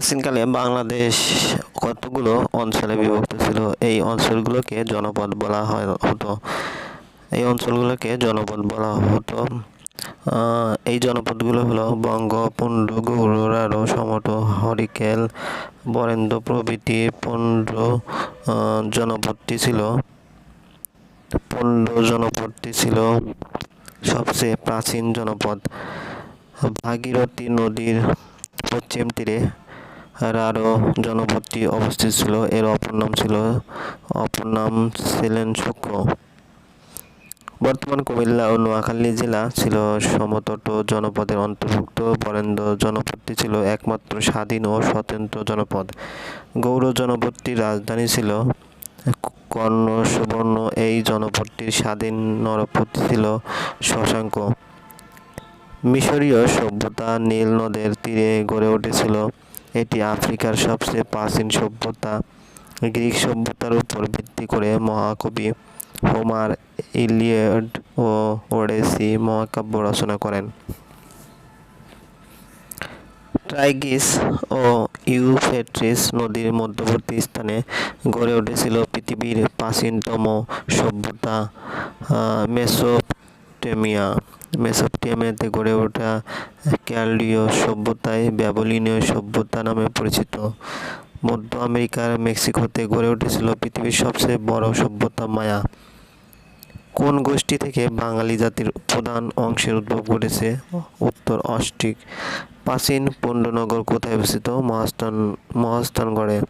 প্রাচীনকালে বাংলাদেশ কতগুলো অঞ্চলে বিভক্ত ছিল? এই অঞ্চলগুলোকে জনপদ বলা হয়, হতো। এই অঞ্চলগুলোকে জনপদ বলা হতো। এই জনপদগুলো হলো বঙ্গ পুণ্ড গৌড় রাঢ় সমট, হরিকেল, বরেন্দ্র প্রভৃতি, পুণ্ড জনপদটি ছিল। পুণ্ড জনপদটি ছিল সবচেয়ে প্রাচীন জনপদ। ভাগীরথী নদীর পশ্চিম তীরে রাঢ় জনপদটি অবস্থিত ছিল। এর অপর নাম ছিল, অপর নাম ছিলেন শুক্র বর্তমান কুমিল্লা ও নোয়াখালী জেলা ছিল সমতট জনপদের অন্তর্ভুক্ত। বরেন্দ্র জনপদটি ছিল একমাত্র স্বাধীন ও স্বতন্ত্র জনপদ। গৌড় জনপদটির রাজধানী ছিল কর্ণ সুবর্ণ এই জনপদটির স্বাধীন নরপতি ছিল শশাঙ্ক। মিশরীয় সভ্যতা নীল নদের তীরে গড়ে উঠেছিল। এটি আফ্রিকার সবচেয়ে প্রাচীন সভ্যতা। গ্রিক সভ্যতার উপর ভিত্তি করে মহাকবি হোমার ইলিয়ড ও ওডেসি মহাকাব্য রচনা করেন। ট্রাইগিস ও ইউফ্রেটিস নদীর মধ্যবর্তী স্থানে গড়ে উঠেছিল পৃথিবীর প্রাচীনতম সভ্যতা মেসোপটেমিয়া। মেসোপটেমিয়াতে গড়ে ওঠা ক্যালডীয় সভ্যতায় ব্যাবিলনীয় সভ্যতা নামে পরিচিত। মধ্য আমেরিকার মেক্সিকোতে গড়ে উঠেছিল পৃথিবীর সবচেয়ে বড় সভ্যতা মায়া। কোন গোষ্ঠী থেকে বাঙালি জাতির প্রধান অংশের উদ্ভব ঘটেছে? উত্তর অস্ট্রিক প্রাচীন পণ্ডনগর কোথায় অবস্থিত? মহাস্থান মহাস্থানগড়ে।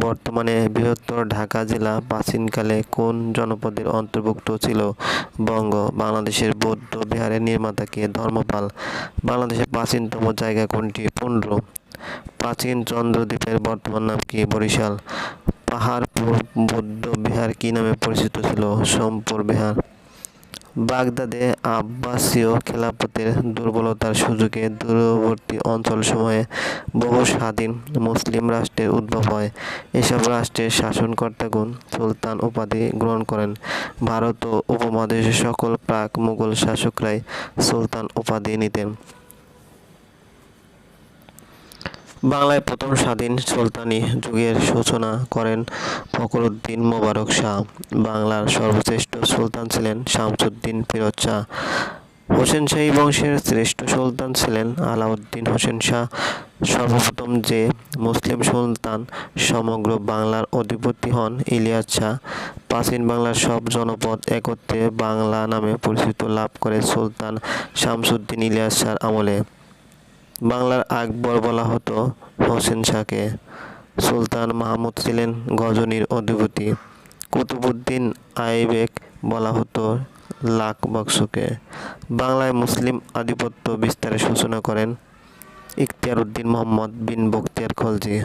বর্তমানে বৃহত্তর ঢাকা জেলা প্রাচীনকালে কোন জনপদের অন্তর্ভুক্ত ছিল? বঙ্গ, বাংলাদেশের বৌদ্ধ বিহারের নির্মাতাকে ধর্মপাল। বাংলাদেশের প্রাচীনতম জায়গা কোনটি? পুন্ড্র। প্রাচীন চন্দ্রদ্বীপের বর্তমান নাম কি? বরিশাল। পাহাড়পুর বৌদ্ধ বিহার কি নামে পরিচিত ছিল? সোমপুর বিহার। বাগদাদে আব্বাসীয় খেলাফতের দুর্বলতার সুযোগে দূরবর্তী অঞ্চলসমূহে বহু স্বাধীন মুসলিম রাষ্ট্রের উদ্ভব হয়। এসব রাষ্ট্রের শাসনকর্তাগণ সুলতান উপাধি গ্রহণ করেন। ভারত ও উপমহাদেশের সকল প্রাক মুঘল শাসকরাই সুলতান উপাধি নিতেন। বাংলায় প্রথম স্বাধীন সুলতানি যুগের সূচনা করেন ফখরুদ্দীন মোবারক শাহ। বাংলার সর্বশ্রেষ্ঠ সুলতান ছিলেন শামসুদ্দীন ফিরোজ শাহ। হোসেন শাহী বংশের শ্রেষ্ঠ সুলতান ছিলেন আলাউদ্দিন হোসেন শাহ। সর্বপ্রথম যে মুসলিম সুলতান সমগ্র বাংলার অধিপতি হন ইলিয়াস শাহ। প্রাচীন বাংলার সব জনপদ একত্রে বাংলা নামে পরিচিত লাভ করে সুলতান শামসুদ্দিন ইলিয়াস শাহর আমলে। বাংলার আকবর বলা হতো হোসেন শাহকে। সুলতান মাহমুদ ছিলেন গজনীর অধিপতি। কুতুবুদ্দিন আইবেক বলা হতো লাখ বক্সকে। বাংলায় মুসলিম আধিপত্য বিস্তারের সূচনা করেন ইখতিয়ার উদ্দিন মোহাম্মদ বিন বখতিয়ার খলজি।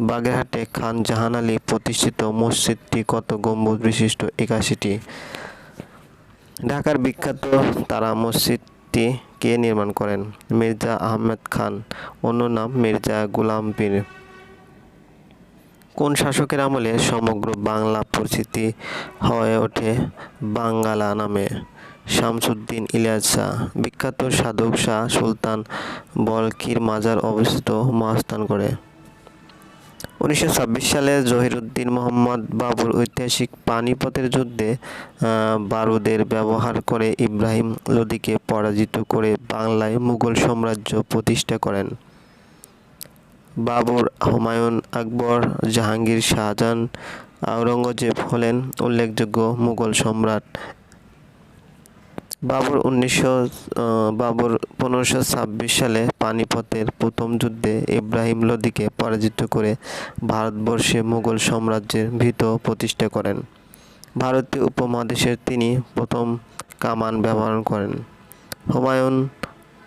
বাগেরহাটে খান জাহান আলী প্রতিষ্ঠিত মসজিদটি কত গম্বুজ বিশিষ্ট? একাশিটি। ঢাকার বিখ্যাত তারা মসজিদটি কে নির্মাণ করেন? মির্জা আহমেদ খান। অন্য নাম মির্জা গুলাম পীর। কোন শাসকের আমলে সমগ্র বাংলা পরিচিতি হয়ে ওঠে? বাঙ্গালা নামে। শামসুদ্দিন ইলিয়াস শাহ। বিখ্যাত সাধক শাহ সুলতান বলকির মাজার অবস্থিত মহাস্থান করে উনিশশো ছাব্বিশ সালে জহিরুদ্দিন মোহাম্মদ বাবুর ঐতিহাসিক পানিপথের যুদ্ধে বারুদের ব্যবহার করে ইব্রাহিম লোদিকে পরাজিত করে বাংলায় মুঘল সাম্রাজ্য প্রতিষ্ঠা করেন। বাবর হুমায়ুন আকবর, জাহাঙ্গীর শাহজাহান, আওরঙ্গজেব হলেন উল্লেখযোগ্য মুঘল সম্রাট। বাবর উনিশশো বাবর পনেরোশো ছাব্বিশ সালে পানিপথের প্রথম যুদ্ধে ইব্রাহিম লোদিকে পরাজিত করে ভারতবর্ষে মুঘল সাম্রাজ্যের ভিত প্রতিষ্ঠা করেন। ভারতীয় উপমহাদেশের তিনি প্রথম কামান ব্যবহার করেন। হুমায়ুন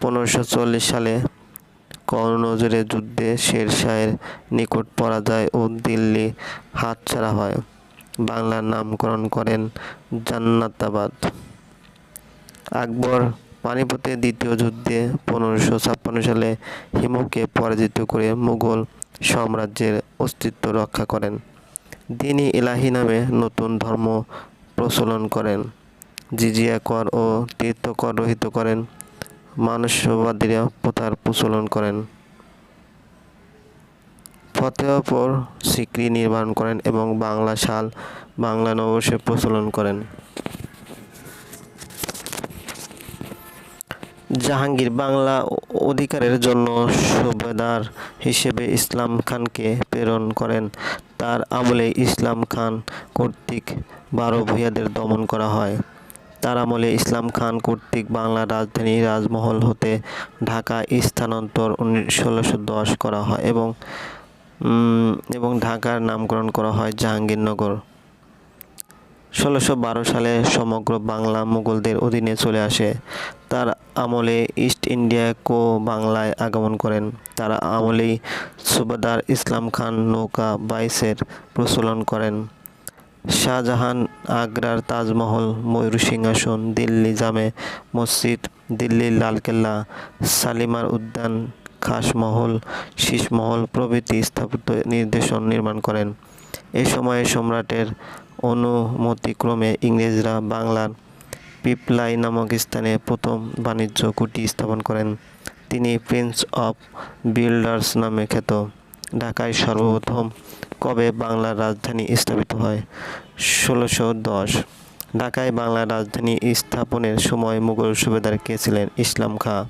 পনেরোশো চল্লিশ সালে কর্ণজোরের যুদ্ধে শেরশাহের নিকট পরাজয় ও দিল্লি হাতছাড়া হয়। বাংলার নামকরণ করেন জান্নাতাবাদ। আকবর পানিপথের দ্বিতীয় যুদ্ধে পনেরোশো ছাপ্পান্ন সালে হিমুকে পরাজিত করে মুঘল সাম্রাজ্যের অস্তিত্ব রক্ষা করেন। তিনি ইলাহি নামে নতুন ধর্ম প্রচলন করেন, জিজিয়া কর ও তীর্থকর রহিত করেন, মানসবাদীরা প্রথার প্রচলন করেন। ফতেহপুর সিক্রি নির্মাণ করেন এবং বাংলা সাল বাংলা নববর্ষের প্রচলন করেন। জাহাঙ্গীর বাংলা অধিকারের জন্য সুবেদার হিসেবে ইসলাম খানকে প্রেরণ করেন। তার আমলে ইসলাম খান কর্তৃক বারো ভূঁইয়াদের দমন করা হয়। তার আমলে ইসলাম খান কর্তৃক বাংলার রাজধানী রাজমহল হতে ঢাকা স্থানান্তর ষোলোশো দশ করা হয় এবং এবং ঢাকার নামকরণ করা হয় জাহাঙ্গীরনগর। ষোলোশো সালে সমগ্র বাংলা মুঘলদের অধীনে চলে আসে। তার আমলে ইস্ট ইন্ডিয়া কো বাংলায় আগমন করেন। তার আমলেই সুবেদার ইসলাম খান নৌকা বাইসের প্রচলন করেন। শাহজাহান আগ্রার তাজমহল, ময়ূর সিংহাসন, দিল্লি জামে মসজিদ দিল্লির লালকেল্লা শালিমার উদ্যান খাসমহল শীষমহল প্রভৃতি স্থাপত্য নির্দেশন নির্মাণ করেন। এ সময়ে সম্রাটের অনুমতিক্রমে ইংরেজরা বাংলার পিপলাই নামক স্থানে প্রথম বাণিজ্য কুটি স্থাপন করেন। তিনি প্রিন্স অফ বিল্ডার্স নামে খ্যাত। ঢাকায় সর্বপ্রথম কবে বাংলার রাজধানী স্থাপিত হয়? ষোলোশো দশ। ঢাকায় বাংলার রাজধানী স্থাপনের সময় মুঘল সুবেদার কে ছিলেন? ইসলাম খাঁ।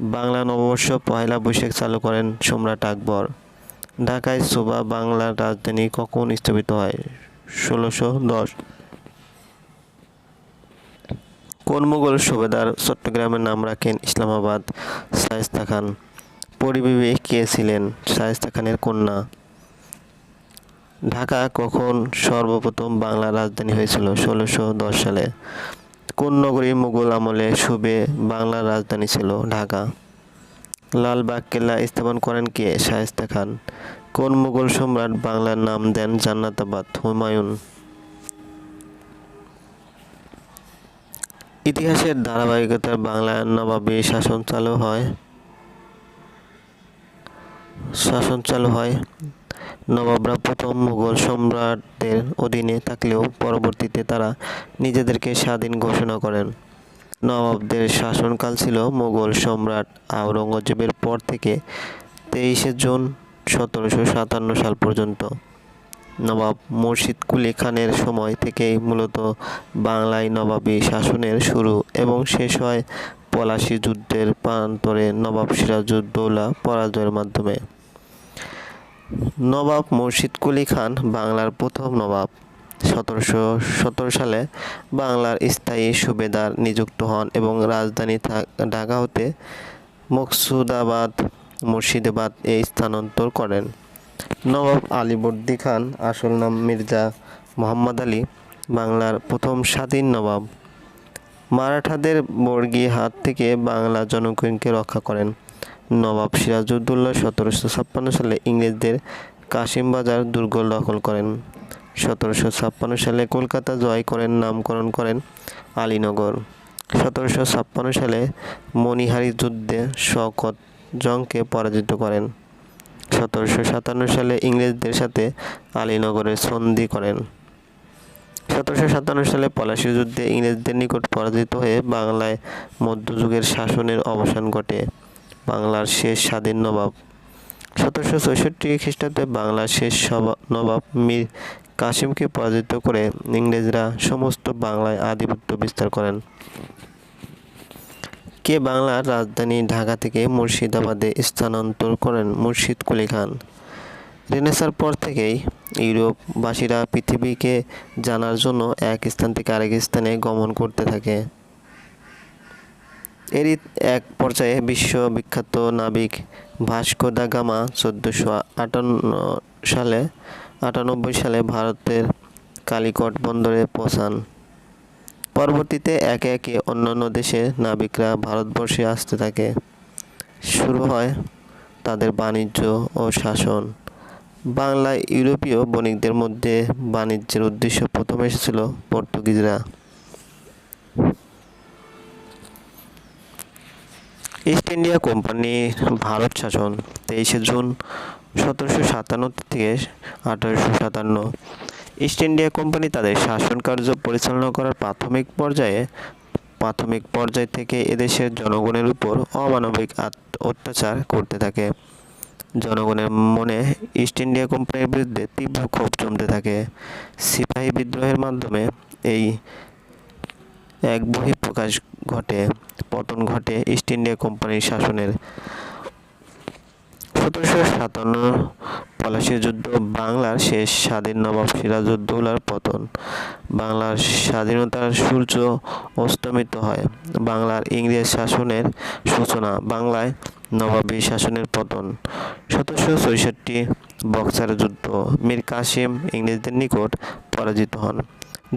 বাংলা নববর্ষ পয়লা বৈশাখ চালু করেন সম্রাট আকবর। ঢাকায় সুবা বাংলার রাজধানী কখন স্থাপিত হয়? ষোলোশো দশ। কোন মুঘল সুবেদার চট্টগ্রামের নাম রাখেন ইসলামাবাদ? শায়েস্তা খান। পরিবিবে কে ছিলেন? শায়েস্তা খানের কন্যা। ঢাকা কখন সর্বপ্রথম বাংলার রাজধানী হয়েছিল? ষোলোশো দশ সালে। কোন নগরী মুঘল আমলে সুবে বাংলার রাজধানী ছিল? ঢাকা। লালবাগ কেল্লা স্থাপন করেন কে? শায়েস্তা খান। কোন মুঘল সম্রাট বাংলার নাম দেন জান্নাতাবাদ? হুমায়ুন। ইতিহাসের ধারাবাহিকতার বাংলার নবাবী শাসন চালু হয়। শাসন চালু হয়। নবাবরা প্রথম মুঘল সম্রাটদের অধীনে থাকলেও পরবর্তীতে তারা নিজেদেরকে স্বাধীন ঘোষণা করেন। নবাবদের শাসনকাল ছিল মুঘল সম্রাট আওরঙ্গজেবের পর থেকে তেইশে জুন সতেরোশো সাতান্ন সাল পর্যন্ত। নবাব মুর্শিদ কুলি খানের সময় থেকেই মূলত বাংলায় নবাবী শাসনের শুরু এবং শেষ হয় পলাশী যুদ্ধের প্রান্তরে নবাব সিরাজউদ্দৌলা পরাজয়ের মাধ্যমে। নবাব মুর্শিদ কুলি খান বাংলার প্রথম নবাব। সতেরোশো সতেরো সালে বাংলার স্থায়ী সুবেদার নিযুক্ত হন এবং রাজধানী ঢাকা হতে মকসুদাবাদ মুর্শিদাবাদ এ স্থানান্তর করেন। নবাব আলীবর্দী খান, আসল নাম মির্জা মোহাম্মদ আলী, বাংলার প্রথম স্বাধীন নবাব। মারাঠাদের বর্গী হাত থেকে বাংলা জনগণকে রক্ষা করেন। নবাব সিরাজউদ্দৌলা সতেরোশো ছাপ্পান্ন সালে ইংরেজদের কাশিমবাজার দুর্গ দখল করেন। সতেরোশো ছাপ্পান্ন সালে কলকাতা জয় করেন, নামকরণ করেন আলীনগর। সতেরোশো ছাপ্পান্ন সালে মণিহারি যুদ্ধে শওকত জংকে পরাজিত করেন। সতেরোশো সাতান্ন সালে ইংরেজদের সাথে আলীনগরে সন্ধি করেন। সতেরোশো সাতান্ন সালে পলাশী যুদ্ধে ইংরেজদের নিকট পরাজিত হয়ে বাংলায় মধ্যযুগের শাসনের অবসান ঘটে, বাংলার শেষ স্বাধীন নবাব। সতেরোশো চৌষট্টি খ্রিস্টাব্দে বাংলার শেষ নবাব মীর কাসিমকে পরাজিত করে ইংরেজরা সমস্ত বাংলায় আধিপত্য বিস্তার করেন। কে বাংলার রাজধানী ঢাকা থেকে মুর্শিদাবাদে স্থানান্তর করেন মুর্শিদ কুলি খান? রেনেসার পর থেকেই ইউরোপবাসীরা পৃথিবীকে জানার জন্য এক স্থান থেকে আরেক স্থানে গমন করতে থাকে। এরই এক পর্যায়ে বিশ্ববিখ্যাত নাবিক ভাস্কো দা গামা চোদ্দোশো আটান্ন সালে, আটানব্বই সালে ভারতের কালিকট বন্দরে পৌঁছান। পরবর্তীতে একে একে অন্যান্য দেশে নাবিকরা ভারতবর্ষে আসতে থাকে। শুরু হয় তাদের বাণিজ্য ও শাসন। বাংলায় ইউরোপীয় বণিকদের মধ্যে বাণিজ্যের উদ্দেশ্য প্রথমে এসেছিল পর্তুগিজরা। ইস্ট ইন্ডিয়া কোম্পানি ভারত শাসন তেইশে জুন সতেরোশো সাতান্ন থেকে আঠারোশো সাতান্ন। ইস্ট ইন্ডিয়া কোম্পানি তাদের শাসন কার্য পরিচালনা করার প্রাথমিক পর্যায়ে, প্রাথমিক পর্যায় থেকে এদেশের জনগণের উপর অমানবিক অত্যাচার করতে থাকে। জনগণের মনে ইস্ট ইন্ডিয়া কোম্পানির বিরুদ্ধে তীব্র ক্ষোভ জমতে থাকে। সিপাহী বিদ্রোহের মাধ্যমে এই এক বহিঃপ্রকাশ ঘটে। পতন ঘটে ইস্ট ইন্ডিয়া কোম্পানির শাসনের সতেরোশো সাতান্ন পলাশীর যুদ্ধ, বাংলার শেষ স্বাধীন নবাব সিরাজউদ্দৌলার পতন। বাংলার স্বাধীনতার সূর্য অস্তমিত হয়। বাংলার ইংরেজ শাসনের সূচনা, বাংলায় নবাবী শাসনের পতন। সতেরোশো ছয়ষট্টি বক্সার যুদ্ধ, মীর কাসিম ইংরেজদের নিকট পরাজিত হন।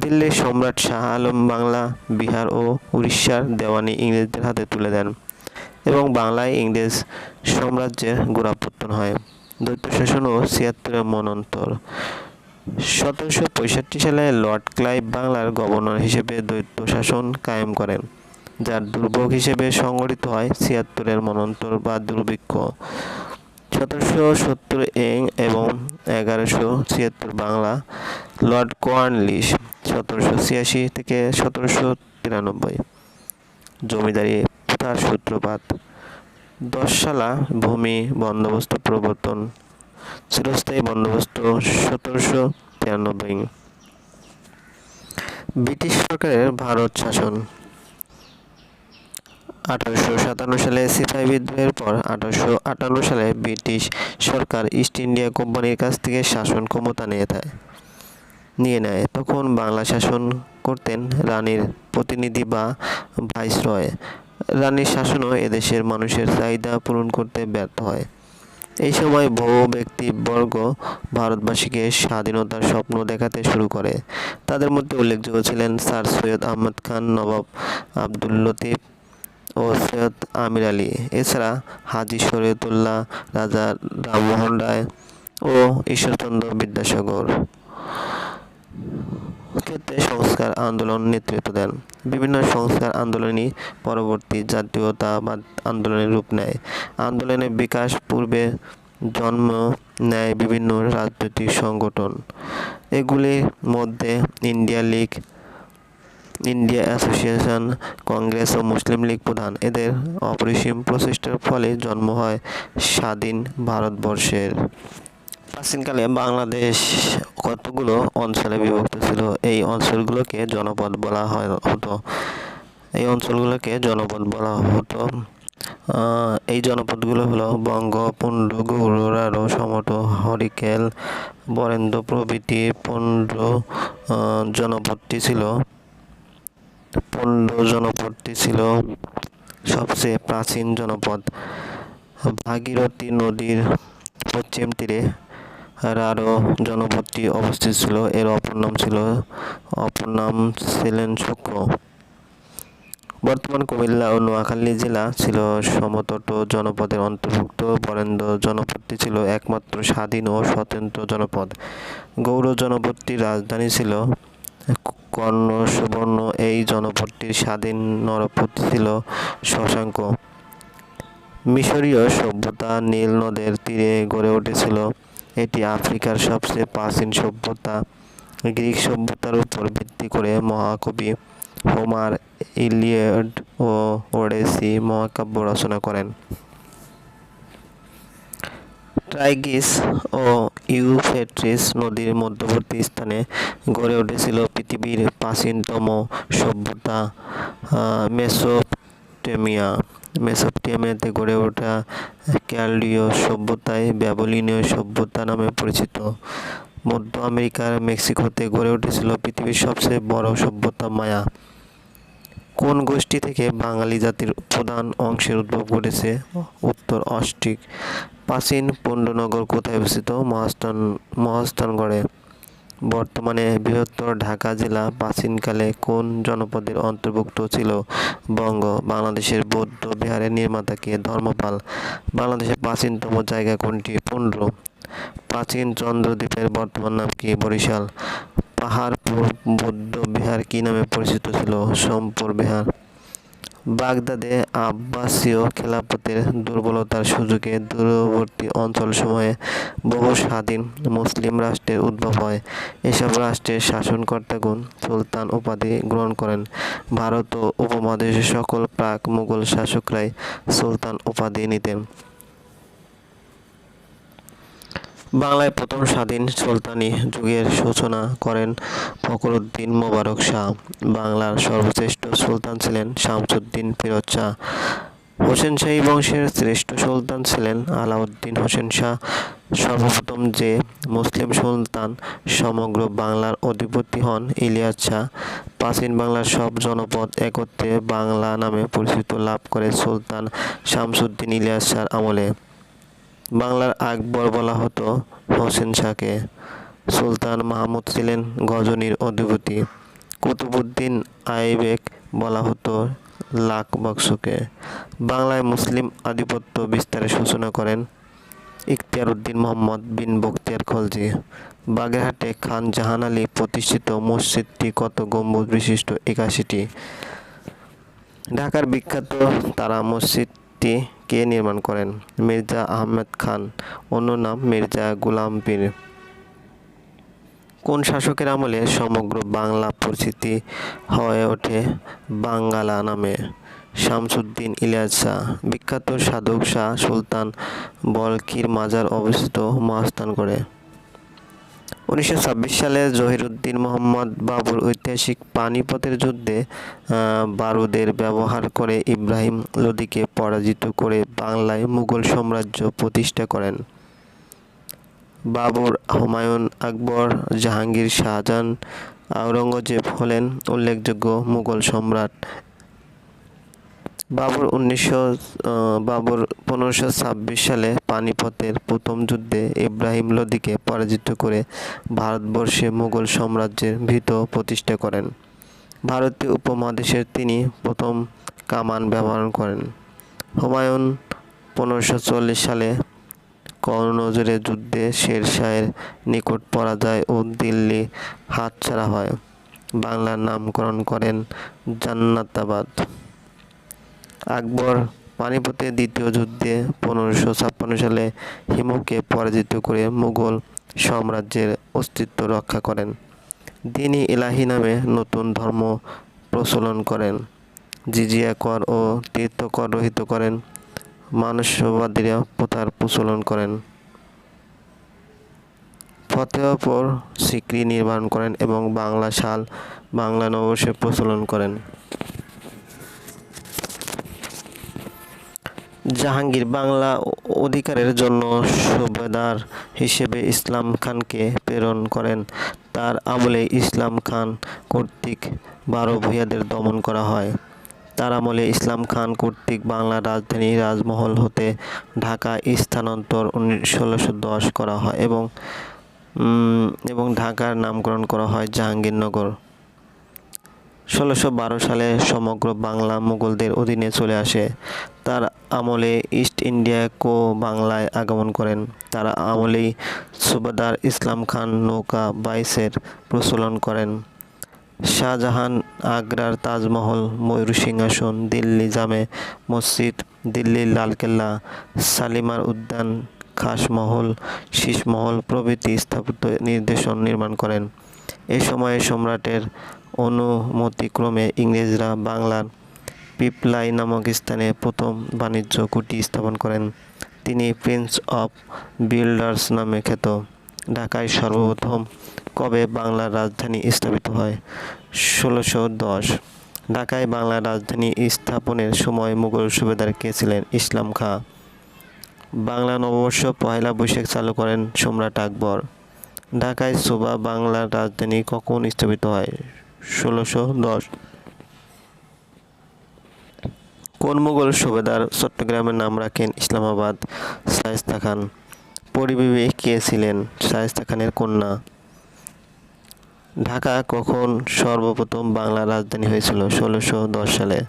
দিল্লির সম্রাট শাহ আলম বাংলা, বিহার ও উড়িষ্যার দেওয়ানি ইংরেজদের হাতে তুলে দেন। এবং বাংলায় ইংরেজ সাম্রাজ্যের গোড়াপত্তন হয়। দ্বৈত শাসন ও ছিয়াত্তরের মনন্তর। সতেরোশো পঁয়ষট্টি সালে লর্ড ক্লাইভ বাংলার গভর্নর হিসেবে দ্বৈত শাসন কায়েম করেন, যার দুর্ভোগ হিসেবে সংগঠিত হয় ছিয়াত্তরের মনন্তর বা দুর্ভিক্ষ। সতেরোশো সত্তর এং এবং এগারোশো ছিয়াত্তর বাংলা লর্ড কোয়ার্নলিশ সতেরোশো ছিয়াশি থেকে সতেরোশো তিরানব্বই। জমিদারি প্রথার সূত্রপাত। দশশালা ভূমি বন্দোবস্ত প্রবর্তন। চিরস্থায়ী বন্দোবস্ত সতেরোশো তিরানব্বই। ব্রিটিশ সরকারের ভারত শাসন। আঠারোশো সাতান্ন সালে সিপাহী বিদ্রোহের পর আঠারোশো আটান্ন সালে ব্রিটিশ সরকার ইস্ট ইন্ডিয়া কোম্পানির কাছ থেকে শাসন ক্ষমতা নিয়ে নেয়। নিয়ে নেয়। তখন বাংলা শাসন করতেন রানীর প্রতিনিধি বা ভাইসরয়। রানীর শাসনও এদেশের মানুষের চাহিদা পূরণ করতে ব্যর্থ হয়। এই সময় বহু ব্যক্তিবর্গ ভারতবাসীকে স্বাধীনতার স্বপ্ন দেখাতে শুরু করে। তাদের মধ্যে উল্লেখযোগ্য ছিলেন স্যার সৈয়দ আহমদ খান, নবাব আব্দুল লতিফ ও সৈয়দ আমির আলী। এছাড়া হাজি শরীয়তুল্লাহ, রাজা রামমোহন রায় ও ঈশ্বরচন্দ্র বিদ্যাসাগর। ক্ষেত্রে সংস্কার আন্দোলন নেতৃত্ব দেন। বিভিন্ন সংস্কার আন্দোলনই পরবর্তী জাতীয়তাবাদ আন্দোলনের রূপ নেয়। আন্দোলনের বিকাশ পূর্বে জন্ম নেয় বিভিন্ন রাজনৈতিক সংগঠন। এগুলির মধ্যে India League, India association, Congress ও মুসলিম লীগ প্রধান। এদের অপরিসীম প্রচেষ্টার ফলে জন্ম হয় স্বাধীন ভারতবর্ষের। প্রাচীনকালে বাংলাদেশ কতগুলো অঞ্চলে বিভক্ত ছিল? এই অঞ্চলগুলোকে জনপদ বলা হয়, হতো। এই অঞ্চলগুলোকে জনপদ বলা হতো। এই জনপদগুলো হলো বঙ্গপুণ্ড গৌরারো সমট হরিকেল, বরেন্দ্র প্রভৃতি, পণ্ড জনপদটি ছিল। পণ্ড জনপদটি ছিল সবচেয়ে প্রাচীন জনপদ। ভাগীরথী নদীর পশ্চিম তীরে রারো জনপদটি অবস্থিত ছিল। এর অপর নাম ছিল, অপর নাম ছিলেন শুক্র। বর্তমান কুমিল্লা ও নোয়াখালী জেলা ছিল সমতট জনপদের অন্তর্ভুক্ত। বরেন্দ্র জনপদটি ছিল একমাত্র স্বাধীন ও স্বতন্ত্র জনপদ। গৌর জনপদটির রাজধানী ছিল কর্ণ সুবর্ণ এই জনপদটির স্বাধীন নরপতি ছিল শশাঙ্ক। মিশরীয় সভ্যতা নীল নদের তীরে গড়ে উঠেছিল। এটি আফ্রিকার সবচেয়ে প্রাচীন সভ্যতা। গ্রিক সভ্যতার উপর ভিত্তি করে মহাকবি হোমার ইলিয়ড ও ওডেসি মহাকাব্য রচনা করেন। ট্রাইগিস ও ইউফ্রেটিস নদীর মধ্যবর্তী স্থানে গড়ে উঠেছিল পৃথিবীর প্রাচীনতম সভ্যতা মেসোপটেমিয়া। মেসোপটেমিয়াতে গড়ে ওঠা ক্যালডীয় সভ্যতায় ব্যাবিলনীয় সভ্যতা নামে পরিচিত। মধ্য আমেরিকার মেক্সিকোতে গড়ে উঠেছিল পৃথিবীর সবচেয়ে বড় সভ্যতা মায়া। কোন গোষ্ঠী থেকে বাঙালি জাতির প্রধান অংশের উদ্ভব ঘটেছে? উত্তর অস্ট্রিক প্রাচীন পণ্ডনগর কোথায় অবস্থিত? মহাস্থান মহাস্থানগড়ে। বর্তমানে বৃহত্তর ঢাকা জেলা প্রাচীনকালে কোন জনপদের অন্তর্ভুক্ত ছিল? বঙ্গ, বাংলাদেশের বৌদ্ধ বিহারের নির্মাতাকে ধর্মপাল। বাংলাদেশের প্রাচীনতম জায়গা কোনটি? পুন্ড্র। প্রাচীন চন্দ্রদ্বীপের বর্তমান নাম কি? বরিশাল। পাহাড়পুর বৌদ্ধ বিহার কি নামে পরিচিত ছিল? সোমপুর বিহার। বাগদাদে আব্বাসীয় খেলাফতের দুর্বলতার সুযোগে দূরবর্তী অঞ্চলসমূহে বহু স্বাধীন মুসলিম রাষ্ট্রের উদ্ভব হয়। এসব রাষ্ট্রের শাসনকর্তাগণ সুলতান উপাধি গ্রহণ করেন। ভারত ও উপমহাদেশের সকল প্রাক মুঘল শাসকরাই সুলতান উপাধি নিতেন। বাংলায় প্রথম স্বাধীন সুলতানি যুগের সূচনা করেন ফখরুদ্দীন মোবারক শাহ। বাংলার সর্বশ্রেষ্ঠ সুলতান ছিলেন শামসুদ্দীন ফিরোজ শাহ। হোসেন শাহী বংশের শ্রেষ্ঠ সুলতান ছিলেন আলাউদ্দিন হোসেন শাহ। সর্বপ্রথম যে মুসলিম সুলতান সমগ্র বাংলার অধিপতি হন ইলিয়াস শাহ। প্রাচীন বাংলার সব জনপদ একত্রে বাংলা নামে পরিচিত লাভ করে সুলতান শামসুদ্দিন ইলিয়াস শাহর আমলে। বাংলার আকবর বলা হতো হোসেন শাহকে। সুলতান মাহমুদ ছিলেন গজনীর অধিপতি। কুতুবুদ্দিন আইবেক বলা হতো লাখ বক্সকে। বাংলায় মুসলিম আধিপত্য বিস্তারের সূচনা করেন ইখতিয়ার উদ্দিন মোহাম্মদ বিন বখতিয়ার খলজি। বাগেরহাটে খান জাহান আলী প্রতিষ্ঠিত মসজিদটি কত গম্বুজ বিশিষ্ট একাশিটি। ঢাকার বিখ্যাত তারা মসজিদটি কে নির্মাণ করেন? মির্জা আহমেদ খান। অন্য নাম মির্জা গুলাম পীর। কোন শাসকের আমলে সমগ্র বাংলা পরিচিতি হয়ে ওঠে বাঙ্গালা নামে? শামসুদ্দিন ইলিয়াস শাহ, বিখ্যাত সাধক শাহ সুলতান বলকির মাজার অবস্থিত মহাস্থান করে উনিশশো ছাব্বিশ সালে জহিরুদ্দিন মোহাম্মদ বাবুর ঐতিহাসিক পানিপথের যুদ্ধে বারুদের ব্যবহার করে ইব্রাহিম লোদিকে পরাজিত করে বাংলায় মুঘল সাম্রাজ্য প্রতিষ্ঠা করেন। বাবর হুমায়ুন আকবর, জাহাঙ্গীর শাহজাহান, আওরঙ্গজেব হলেন উল্লেখযোগ্য মুঘল সম্রাট বাবর উনিশশো বাবর পনেরোশো ছাব্বিশ সালে পানিপথের প্রথম যুদ্ধে ইব্রাহিম লোদিকে পরাজিত করে ভারতবর্ষে মুঘল সাম্রাজ্যের ভিত প্রতিষ্ঠা করেন। ভারতীয় উপমহাদেশের তিনি প্রথম কামান ব্যবহার করেন। হুমায়ুন পনেরোশো চল্লিশ সালে কর্ণজোড়ে যুদ্ধে শেরশাহের নিকট পরাজয় ও দিল্লি হাতছাড়া হয়। বাংলার নামকরণ করেন জান্নাতাবাদ। আকবর পানিপথের দ্বিতীয় যুদ্ধে পনেরোশো ছাপ্পান্ন সালে হিমুকে পরাজিত করে মুঘল সাম্রাজ্যের অস্তিত্ব রক্ষা করেন। দিনী ইলাহি নামে নতুন ধর্ম প্রচলন করেন। জিজিয়া কর ও তীর্থকর রহিত করেন। মানসবাদীরা প্রথার প্রচলন করেন। ফতেহপুর সিকরি নির্মাণ করেন এবং বাংলা সাল বাংলা নববর্ষের প্রচলন করেন। জাহাঙ্গীর বাংলা অধিকারের জন্য সুবেদার হিসেবে ইসলাম খানকে প্রেরণ করেন। তার আমলে ইসলাম খান কর্তৃক বারো ভূঁইয়াদের দমন করা হয়। তার আমলে ইসলাম খান কর্তৃক বাংলার রাজধানী রাজমহল হতে ঢাকা স্থানান্তর ষোলোশো দশ করা হয় এবং এবং ঢাকার নামকরণ করা হয় জাহাঙ্গীরনগর। ষোলোশো সালে সমগ্র বাংলা মুঘলদের অধীনে চলে আসে। তার আমলে ইস্ট ইন্ডিয়া কো বাংলায় আগমন করেন। তার আমলেই সুবেদার ইসলাম খান নৌকা বাইসের প্রচলন করেন। শাহজাহান আগ্রার তাজমহল, ময়ূর সিংহাসন, দিল্লি জামে মসজিদ, দিল্লির লালকেল্লা শালিমার উদ্যান খাসমহল শীষমহল প্রভৃতি স্থাপিত নির্দেশন নির্মাণ করেন। এ সময়ে সম্রাটের অনুমতিক্রমে ইংরেজরা বাংলার পিপলাই নামক স্থানে প্রথম বাণিজ্য কুটি স্থাপন করেন। তিনি প্রিন্স অফ বিল্ডার্স নামে খ্যাত। ঢাকায় সর্বপ্রথম কবে বাংলার রাজধানী স্থাপিত হয়? ষোলোশো দশ। ঢাকায় বাংলার রাজধানী স্থাপনের সময় মুঘল সুবেদার কে ছিলেন? ইসলাম খাঁ। বাংলা নববর্ষ পয়লা বৈশাখ চালু করেন সম্রাট আকবর। ঢাকায় সুবা বাংলার রাজধানী কখন স্থাপিত হয়? ষোলোশো দশ। কোন মুঘল সুবেদার চট্টগ্রামের নাম রাখেন? ইসলামাবাদ। শায়েস্তা খান। পরিবিবি কে ছিলেন? শায়েস্তা খানের কন্যা। ঢাকা কখন সর্বপ্রথম বাংলার রাজধানী হয়েছিল? ষোলোশো দশ সালে।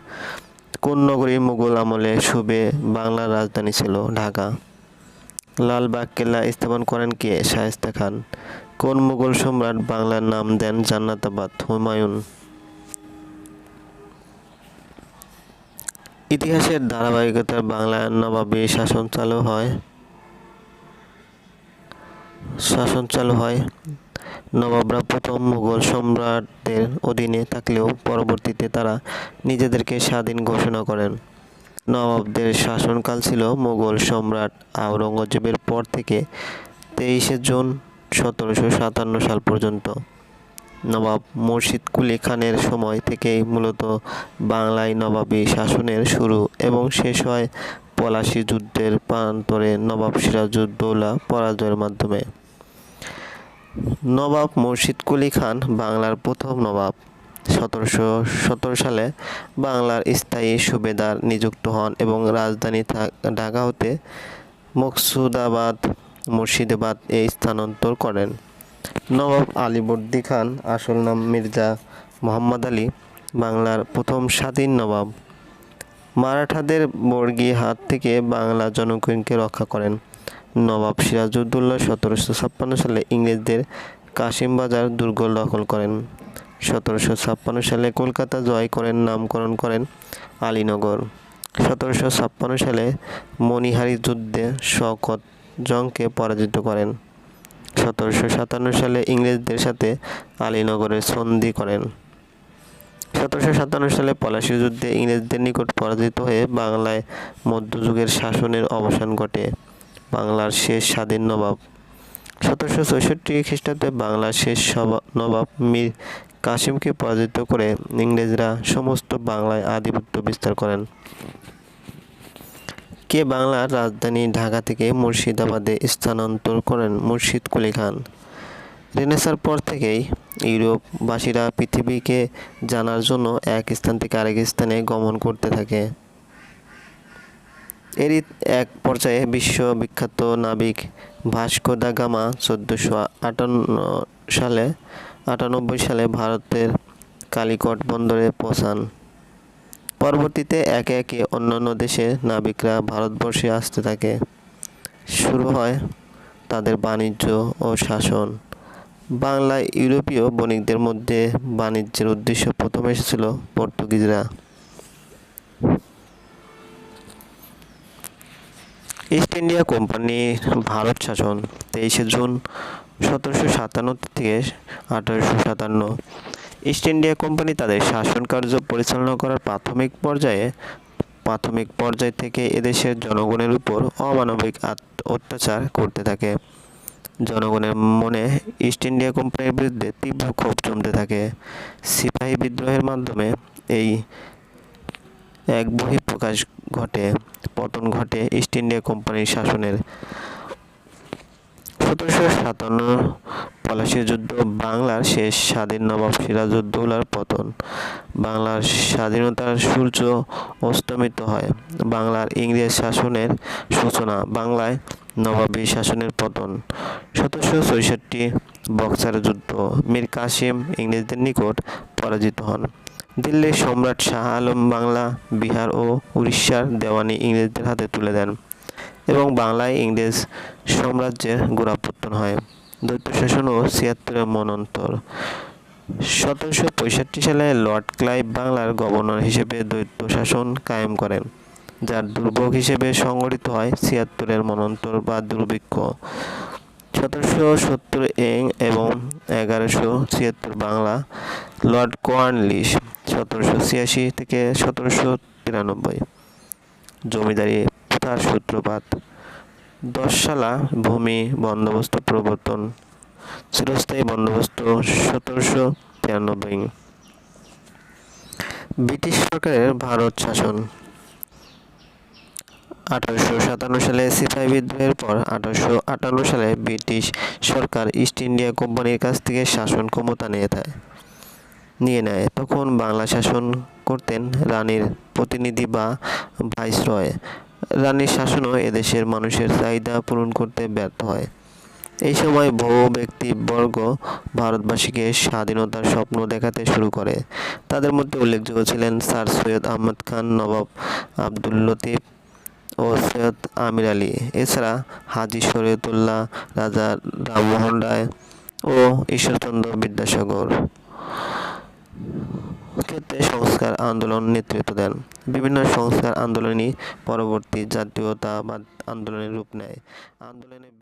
কোন নগরী মুঘল আমলে সুবে বাংলার রাজধানী ছিল? ঢাকা। লালবাগ কেল্লা স্থাপন করেন কে? শায়েস্তা খান। কোন মুঘল সম্রাট বাংলার নাম দেন জান্নাতাবাদ, হুমায়ুন? ইতিহাসের ধারাবাহিকতার বাংলায় নবাবী শাসন চালু হয়। শাসন চালু হয়। নবাবরা প্রথম মুঘল সম্রাটদের অধীনে থাকলেও পরবর্তীতে তারা নিজেদেরকে স্বাধীন ঘোষণা করেন। নবাবদের শাসনকাল ছিল মুঘল সম্রাট আওরঙ্গজেবের পর থেকে তেইশে জুন সতেরোশো সাতান্ন সাল পর্যন্ত। নবাব মুর্শিদ কুলি খানের সময় থেকেই মূলত বাংলায় নবাবী শাসনের শুরু এবং শেষ হয় পলাশী যুদ্ধের প্রান্তরে নবাব সিরাজউদ্দৌলা পরাজয়ের মাধ্যমে। নবাব মুর্শিদ কুলি খান বাংলার প্রথম নবাব। সতেরোশো সতেরো সালে বাংলার স্থায়ী সুবেদার নিযুক্ত হন এবং রাজধানী ঢাকা হতে মকসুদাবাদ মুর্শিদাবাদ এ স্থানান্তর করেন। নবাব আলীবর্দী খান, আসল নাম মির্জা মোহাম্মদ আলী, বাংলার প্রথম স্বাধীন নবাব। মারাঠাদের বর্গী হাত থেকে বাংলা জনগণকে রক্ষা করেন। নবাব সিরাজউদ্দৌলা সতেরোশো ছাপ্পান্ন সালে ইংরেজদের কাশিমবাজার দুর্গ দখল করেন। সতেরোশো ছাপ্পান্ন সালে কলকাতা জয় করেন, নামকরণ করেন আলীনগর। সতেরোশো ছাপ্পান্ন সালে মণিহারি যুদ্ধে শওকত জংকে পরাজিত করেন। সতেরোশো সাতান্ন সালে ইংরেজদের সাথে আলীনগরে সন্ধি করেন। সতেরোশো সাতান্ন সালে পলাশী যুদ্ধে ইংরেজদের নিকট পরাজিত হয়ে বাংলায় মধ্যযুগের শাসনের অবসান ঘটে, বাংলার শেষ স্বাধীন নবাব। সতেরোশো চৌষট্টি খ্রিস্টাব্দে বাংলার শেষ নবাব মীর কাসিমকে পরাজিত করে ইংরেজরা সমস্ত বাংলায় আধিপত্য বিস্তার করেন। কে বাংলার রাজধানী ঢাকা থেকে মুর্শিদাবাদে স্থানান্তর করেন মুর্শিদ কুলি খান? রেনেসার পর থেকেই ইউরোপবাসীরা পৃথিবীকে জানার জন্য এক স্থান থেকে আরেক স্থানে গমন করতে থাকে। এরই এক পর্যায়ে বিশ্ববিখ্যাত নাবিক ভাস্কো দা গামা চোদ্দোশো আটান্ন সালে, আটানব্বই সালে ভারতের কালিকট বন্দরে পৌঁছান। পরবর্তীতে একে একে অন্যান্য দেশে নাবিকরা ভারতবর্ষে আসতে থাকে। শুরু হয় তাদের বাণিজ্য ও শাসন। বাংলায় ইউরোপীয় বণিকদের মধ্যে বাণিজ্যের উদ্দেশ্য প্রথমে এসেছিল পর্তুগিজরা। ইস্ট ইন্ডিয়া কোম্পানি ভারত শাসন তেইশে জুন সতেরোশো সাতান্ন থেকে আঠারোশো সাতান্ন। ইস্ট ইন্ডিয়া কোম্পানি তাদের শাসন কার্য পরিচালনা করার প্রাথমিক পর্যায়ে, প্রাথমিক পর্যায় থেকে এদেশের জনগণের উপর অমানবিক অত্যাচার করতে থাকে। জনগণের মনে ইস্ট ইন্ডিয়া কোম্পানির বিরুদ্ধে তীব্র ক্ষোভ জমতে থাকে। সিপাহী বিদ্রোহের মাধ্যমে এই এক বহিঃপ্রকাশ ঘটে। পতন ঘটে ইস্ট ইন্ডিয়া কোম্পানির শাসনের সতেরোশো সাতান্ন পলাশী যুদ্ধ, বাংলার শেষ স্বাধীন নবাব সিরাজউদ্দৌলার পতন। বাংলার স্বাধীনতার সূর্য অস্তমিত হয়। বাংলার ইংরেজ শাসনের সূচনা, বাংলায় নবাবী শাসনের পতন। সতেরোশো ছয়ষট্টি বক্সার যুদ্ধ, মীর কাসিম ইংরেজদের নিকট পরাজিত হন। দিল্লির সম্রাট শাহ আলম বাংলা, বিহার ও উড়িষ্যার দেওয়ানি ইংরেজদের হাতে তুলে দেন। এবং বাংলায় ইংরেজ সাম্রাজ্যের গোড়াপত্তন হয়। দৈত্য শাসন ও ছিয়াত্তরের মনন্তর। সতেরোশো পঁয়ষট্টি সালে লর্ড ক্লাইভ বাংলার গভর্নর হিসেবে দ্বৈত শাসন কায়েম করেন, যার দুর্ভোগ হিসেবে সংগঠিত হয় ছিয়াত্তরের মনন্তর বা দুর্ভিক্ষ। সতেরোশো সত্তর এং এবং এগারোশো ছিয়াত্তর বাংলা লর্ড কোয়ার্নলিস সতেরোশো ছিয়াশি থেকে সতেরোশো তিরানব্বই। জমিদারি প্রথার সূত্রপাত। দশশালা ভূমি বন্দোবস্ত প্রবর্তন। চিরস্থায়ী বন্দোবস্ত সতেরোশো তিরানব্বই। ব্রিটিশ সরকারের ভারত শাসন। আঠারোশো সাতান্ন সালে সিপাহী বিদ্রোহের পর আঠারোশো আটান্ন সালে ব্রিটিশ সরকার ইস্ট ইন্ডিয়া কোম্পানির কাছ থেকে শাসন ক্ষমতা নিয়ে দেয় নিয়ে নেয়। তখন বাংলা শাসন করতেন রানীর প্রতিনিধি বা ভাইসরয় রানীর শাসনও এদেশের মানুষের চাহিদা পূরণ করতে ব্যর্থ হয়। এই সময় বহু ব্যক্তিবর্গ ভারতবাসীকে স্বাধীনতার স্বপ্ন দেখাতে শুরু করে। তাদের মধ্যে উল্লেখযোগ্য ছিলেন স্যার সৈয়দ আহমদ খান, নবাব আব্দুল লতিফ ও সৈয়দ আমির আলী। এছাড়া হাজী শরীয়তুল্লাহ, রাজা রামমোহন রায় ও ঈশ্বরচন্দ্র বিদ্যাসাগর। ক্ষেত্রে সংস্কার আন্দোলন নেতৃত্ব দেন। বিভিন্ন সংস্কার আন্দোলনই পরবর্তী জাতীয়তাবাদ আন্দোলনের রূপ নেয়। আন্দোলনের বিকাশ